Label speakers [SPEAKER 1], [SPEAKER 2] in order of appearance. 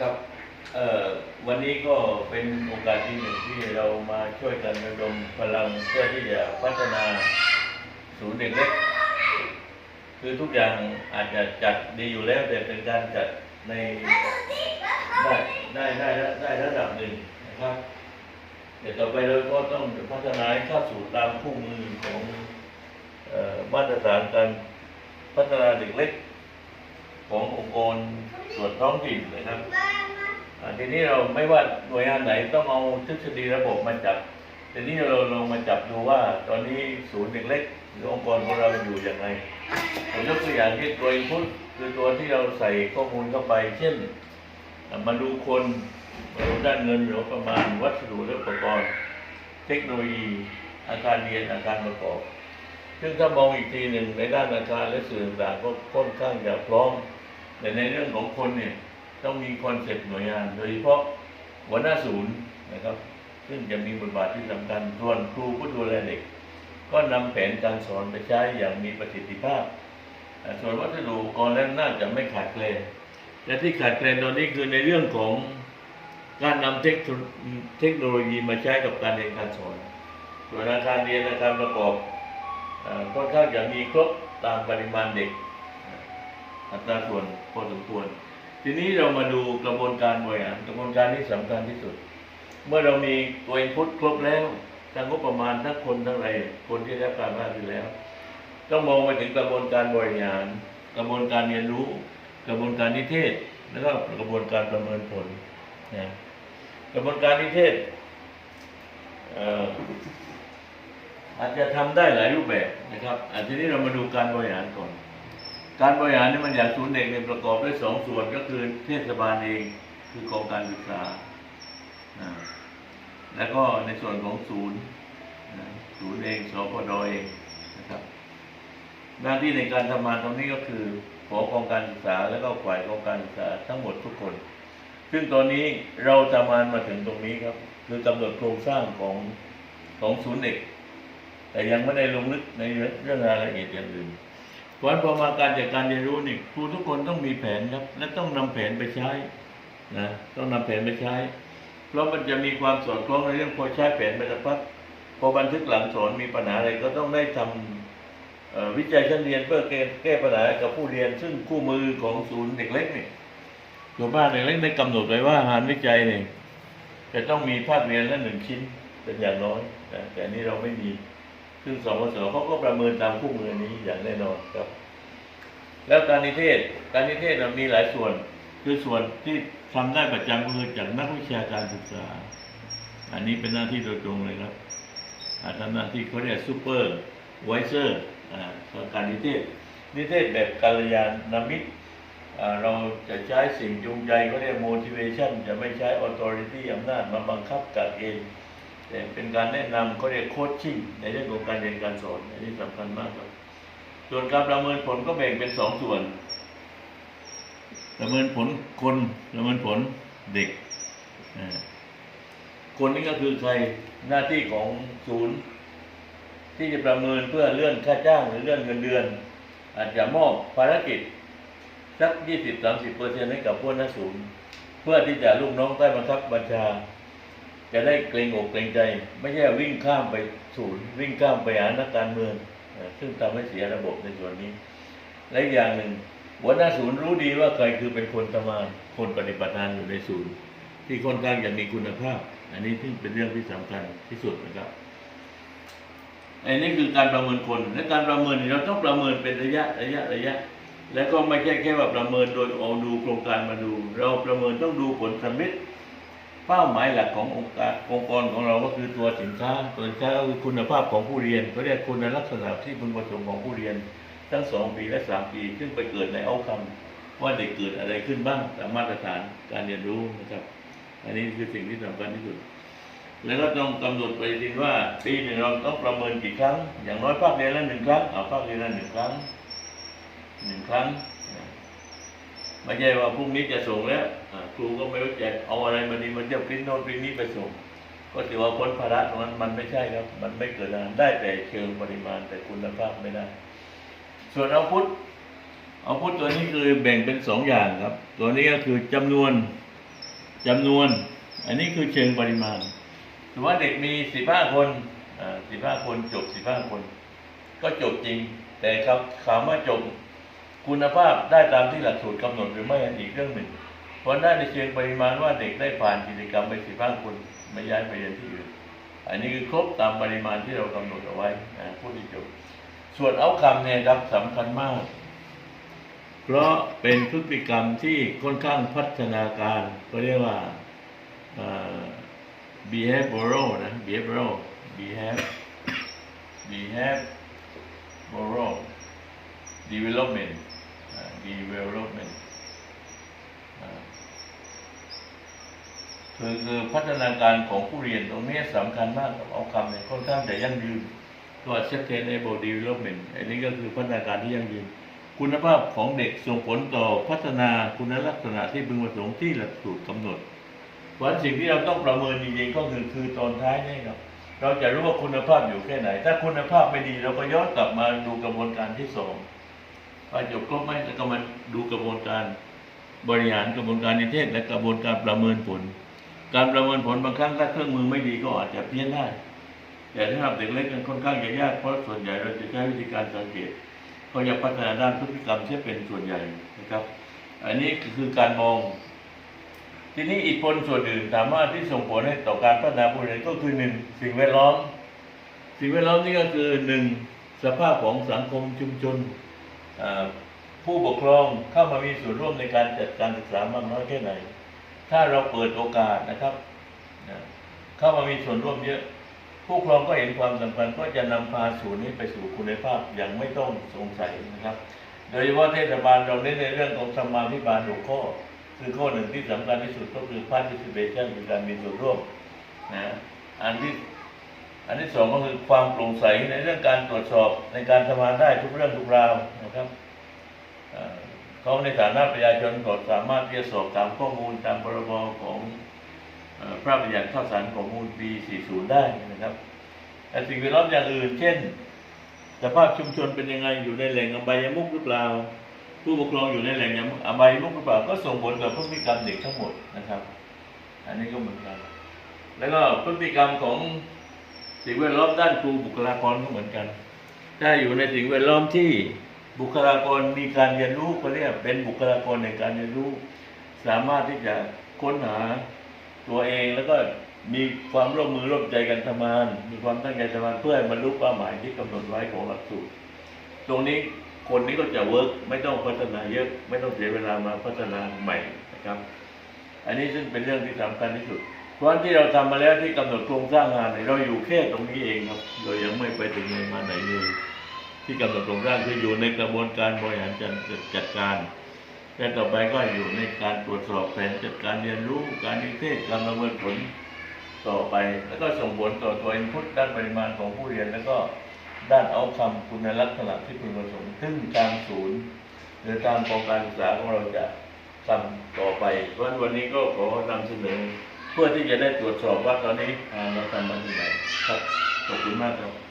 [SPEAKER 1] ครับเอ่อวันนี้ก็เป็นโอกาสที่หนึ่งที่เรามาช่วยกันระดมพลังเพื่อที่จะพัฒนาศูนย์เด็กเล็กคือทุกอย่างอาจจะจัดดีอยู่แล้วแต่เป็นการจัดในได้ได้ได้ได้ระดับหนึ่งนะครับแต่ต่อไปเราก็ต้องพัฒนาให้เข้าสู่ตามคู่มือของออมาตรฐานการพัฒนาเด็กเล็ก ขององค์กรส่วนท้องถิ่นนะครับ ทีนี้เราไม่ว่าหน่วยงานไหนต้องเอาทฤษฎีระบบมาจับทีนี้เราลองมาจับดูว่า ตอนนี้ศูนย์เด็กเล็กหรือองค์กรของเราอยู่อย่างไรผมยกตัวอย่างที่ตัวอินพุตคือตัวที่เราใส่ข้อมูลเข้าไป เช่นมาดูคนมาดูด้านเงินหรือประมาณวัสดุและอุปกรณ์ เทคโนโลยีอาคารเรียนอาคารประกอบ ซึ่งถ้ามองอีกทีหนึ่งในด้านอาคารและสื่อต่างก็ค่อนข้างจะพร้อมแต่ในเรื่องของคนเนี่ย ต้องมีคอนเซ็ปต์หน่วยงาน โดยเฉพาะหัวหน้าศูนย์นะครับ ซึ่งจะมีบทบาทที่สำคัญส่วนครูผู้ดูแลเด็ก ก็นำแผนการสอนไปใช้อย่างมีประสิทธิภาพ ส่วนวัสดุอุปกรณ์แล้วน่าจะไม่ขาดแคลนและที่ขาดแคลนตอนนี้คือในเรื่องของการนำเทคโนเทคโนโลยีมาใช้กับการเรียนการสอนส่วนอาคารเรียนอาคารประกอบค่อนข้างจะมีครบตามปริมาณเด็ก อัตราส่วนพอสมควร ทีนี้เรามาดูกระบวนการบริหารกระบวนการที่สำคัญที่สุด เมื่อเรามีตัวอินพุตครบแล้วทั้งงบประมาณทั้งคนทั้งอะไรคนที่ได้รับการบ้านอยู่แล้ว ต้องมองไปถึงกระบวนการบริหาร กระบวนการเรียนรู้ กระบวนการนิเทศ แล้วก็กระบวนการประเมินผลนะกระบวนการนิเทศอาจจะทำได้หลายรูปแบบนะครับอันทีนี้เรามาดูการบริหารก่อน การบริหารนี่มันอย่างศูนย์เด็กเนี่ยประกอบด้วยสองส่วนก็คือเทศบาลเองคือกองการศึกษา แล้วก็ในส่วนของศูนย์ศูนย์เองสพดเองนะครับ หน้าที่ในการทำงานตรงนี้ก็คือขอกองการศึกษาแล้วก็ฝ่ายกองการศึกษาทั้งหมดทุกคน ซึ่งตอนนี้เราทำงานมาถึงตรงนี้ครับ คือกำหนดโครงสร้างของของศูนย์เด็ก แต่ยังไม่ได้ลงลึกในเรื่องรายละเอียดอย่างอื่น เพราะฉะนั้นพอมาการจัดการเรียนรู้นี่ครูทุกคนต้องมีแผนครับ และต้องนำแผนไปใช้นะต้องนำแผนไปใช้ เพราะมันจะมีความสอดคล้องในเรื่องพอใช้แผนไปสักพักพอบันทึกหลังสอนมีปัญหาอะไรก็ต้องได้ทำเอ่อวิจัยชั้นเรียนเพื่อแก้แก้ปัญหากับผู้เรียน ซึ่งคู่มือของศูนย์เด็กเล็กนี่ส่วนมากเด็กเล็กได้กำหนดไว้ว่างานวิจัยนี่จะต้องมีภาคเรียนละหนึ่งชิ้นเป็นอย่างน้อยแต่อันนี้เราไม่มี ซึ่งสวสเขาก็ประเมินตามคู่มือนี้อย่างแน่นอนครับ แล้วการนิเทศ การนิเทศมีหลายส่วน คือส่วนที่ทำได้ประจำก็คือจากนักวิชาการศึกษา อันนี้เป็นหน้าที่โดยตรงเลยครับอ่าทำหน้าที่เขาเรียกซูเปอร์ไวเซอร์การนิเทศ นิเทศแบบกัลยาณมิตรเราจะใช้สิ่งจูงใจเขาเรียก motivation จะไม่ใช้ authority อำนาจมาบังคับกับเอง แต่เป็นการแนะนำเขาเรียกโคชชิ่งในเรื่องของการเรียนการสอนอันนี้สำคัญมากครับส่วนการประเมินผลก็แบ่งเป็นสองส่วน ประเมินผลคนประเมินผลเด็ก คนนี้ก็คือใครหน้าที่ของศูนย์ ที่จะประเมินเพื่อเลื่อนค่าจ้างหรือเลื่อนเงินเดือน อาจจะมอบภารกิจสักยี่สิบสามสิบเปอร์เซ็นต์ให้กับผู้หน้าศูนย์ เพื่อที่จะลูกน้องใต้บังคับบัญชา จะได้เกรงอกเกรงใจ ไม่ใช่วิ่งข้ามไปศูนย์วิ่งข้ามไปหานักการเมือง ซึ่งทำให้เสียระบบในส่วนนี้ และอย่างหนึ่งหัวหน้าศูนย์รู้ดีว่าใครคือเป็นคนทำงานคนปฏิบัติงานอยู่ในศูนย์ ที่ค่อนข้างจะมีคุณภาพ อันนี้ซึ่งเป็นเรื่องที่สำคัญที่สุดนะครับอันนี้คือการประเมินคนและการประเมินเราต้องประเมินเป็นระยะระยะระยะ แล้วก็ไม่ใช่แค่ว่าประเมินโดยเอาดูโครงการมาดู เราประเมินต้องดูผลสำเร็จ เป้าหมายหลักขององค์การองค์กรของเราก็คือตัวสินค้าตัวสินค้าก็คือคุณภาพของผู้เรียนเขาเรียกคุณลักษณะที่พึงประสงค์ของผู้เรียน ทั้งสองปีและสามปีซึ่งไปเกิดในเอาคำว่าเด็กเกิดอะไรขึ้นบ้างตามมาตรฐานการเรียนรู้นะครับ อันนี้คือสิ่งที่สำคัญที่สุด แล้วก็ต้องกำหนดไปฏิทินว่าปีหนึ่งเราต้องประเมินกี่ครั้ง อย่างน้อยภาคเรียนละหนึ่งครั้งเอาภาคเรียนละหนึ่งครั้งหนึ่งครั้ง ไม่ใช่ว่าพรุ่งนี้จะส่งแล้วครูก็ไม่รู้จะเอาอะไรมาดีมันจะปริ้นโน่นปริ้นนี้ไปส่ง ก็ถือว่าพ้นภาระตรงนั้นมันไม่ใช่ครับ มันไม่เกิดงานได้แต่เชิงปริมาณแต่คุณภาพไม่ได้ ส่วนเอาพุทธเอาพุทธตัวนี้คือแบ่งเป็นสองอย่างครับ ตัวนี้ก็คือจำนวนจำนวน อันนี้คือเชิงปริมาณถือว่าเด็กมีสิบห้าคนสิบห้าคนจบสิบห้าคน ก็จบจริง แต่ครับถามว่าจบ คุณภาพได้ตามที่หลักสูตรกำหนดหรือไม่อันอีกเรื่องหนึ่ง เพราะได้ในเชิงปริมาณว่าเด็กได้ผ่านกิจกรรมไปสิบห้าคนไม่ย้ายไปเรียนที่อื่น อันนี้คือครบตามปริมาณที่เรากำหนดเอาไว้นะผู้ที่จบส่วนเอาคำเนี่ยครับสำคัญมาก เพราะเป็นพฤติกรรมที่ค่อนข้างพัฒนาการก็เรียกว่า behavioral นะ behavioral behave behavioral development development อ่าคือคือพัฒนาการของผู้เรียนตรงนี้สำคัญมากกับเอาคำเนี่ยค่อนข้างจะยั่งยืนตัว sustainable development อันนี้ก็คือพัฒนาการที่ยั่งยืน คุณภาพของเด็กส่งผลต่อพัฒนาคุณลักษณะที่พึงประสงค์ที่หลักสูตรกำหนดเพราะฉะนั้นสิ่งที่เราต้องประเมินจริงๆก็คือคือตอนท้ายนี่ครับเราจะรู้ว่าคุณภาพอยู่แค่ไหน ถ้าคุณภาพไม่ดีเราก็ย้อนกลับมาดูกระบวนการที่สอง ว่าจบครบไหมแล้วก็มาดูกระบวนการบริหารกระบวนการนิเทศ และกระบวนการประเมินผล การประเมินผลบางครั้งถ้าเครื่องมือไม่ดีก็อาจจะเพี้ยนได้ แต่ถ้าเด็กเล็กกันค่อนข้างจะยากเพราะส่วนใหญ่เราจะใช้วิธีการสังเกตเขาจะพัฒนาด้านพฤติกรรมที่เป็นส่วนใหญ่นะครับ อันนี้คือการมอง ทีนี้อีกผลส่วนอื่นถามว่าที่ส่งผลให้ต่อการพัฒนาผู้เรียนก็คือหนึ่งสิ่งแวดล้อม สิ่งแวดล้อมนี่ก็คือหนึ่งสภาพของสังคมชุมชน ผู้ปกครองเข้ามามีส่วนร่วมในการจัดการศึกษามากน้อยแค่ไหน ถ้าเราเปิดโอกาสนะครับ เข้ามามีส่วนร่วมเยอะ ผู้ปกครองก็เห็นความสำคัญก็จะนำพาศูนย์นี้ไปสู่คุณภาพอย่างไม่ต้องสงสัยนะครับ โดยเฉพาะเทศบาลเราเน้นในเรื่องของสมาธิบาลหัวข้อคือข้อหนึ่งที่สำคัญที่สุดก็คือ participation คือการมีส่วนร่วมนะอันที่ อันที่สองก็คือความโปร่งใสในเรื่องการตรวจสอบในการทำงานได้ทุกเรื่องทุกราวนะครับเขาในฐานะประชาชนก็สามารถที่จะสอบถามข้อมูลตามพรบของอพระบัญญัติข้าวสารข้อมูลปี 40 ได้นะครับแต่สิ่งแวดล้อมอย่างอื่น เช่น สภาพชุมชนเป็นยังไงอยู่ในแหล่งอบายมุกหรือเปล่า ผู้ปกครองอยู่ในแหล่งอบายมุกหรือเปล่า ก็ส่งผลกับพฤติกรรมเด็กทั้งหมดนะครับ อันนี้ก็เหมือนกัน แล้วก็พฤติกรรมของ สิ่งแวดล้อมด้านครูบุคลากรก็เหมือนกัน ถ้าอยู่ในสิ่งแวดล้อมที่บุคลากรมีการเรียนรู้เขาเรียกเป็นบุคลากรในการเรียนรู้ สามารถที่จะค้นหาตัวเองแล้วก็มีความร่วมมือร่วมใจกันทำงาน มีความตั้งใจทำงานเพื่อให้บรรลุเป้าหมายที่กำหนดไว้ของหลักสูตร ตรงนี้คนนี้ก็จะเวิร์กไม่ต้องพัฒนาเยอะ ไม่ต้องเสียเวลามาพัฒนาใหม่นะครับ อันนี้ซึ่งเป็นเรื่องที่สำคัญที่สุด เพราะที่เราทำมาแล้วที่กำหนดโครงสร้างงานเราอยู่แค่ตรงนี้เองครับเรายังไม่ไปถึงไหนมาไหนเลยที่กำหนดโครงสร้างคืออยู่ในกระบวนการบริหารจัดจัดการและต่อไปก็อยู่ในการตรวจสอบแผนจัดการเรียนรู้การนิเทศการประเมินผลต่อไป แล้วก็ส่งผลต่อตัวอินพุตด้านปริมาณของผู้เรียน แล้วก็ด้านเอาคำคุณลักษณะที่พึงประสงค์ซึ่งทางศูนย์หรือทางกองการศึกษาของเราจะทำต่อไปเพราะฉะนั้นวันนี้ก็ขอนำเสนอ พื่อที่จะได้ตรวจสอบว่าตอนนี้เราทำมาถึงไหนครับขอบคุณมากครับ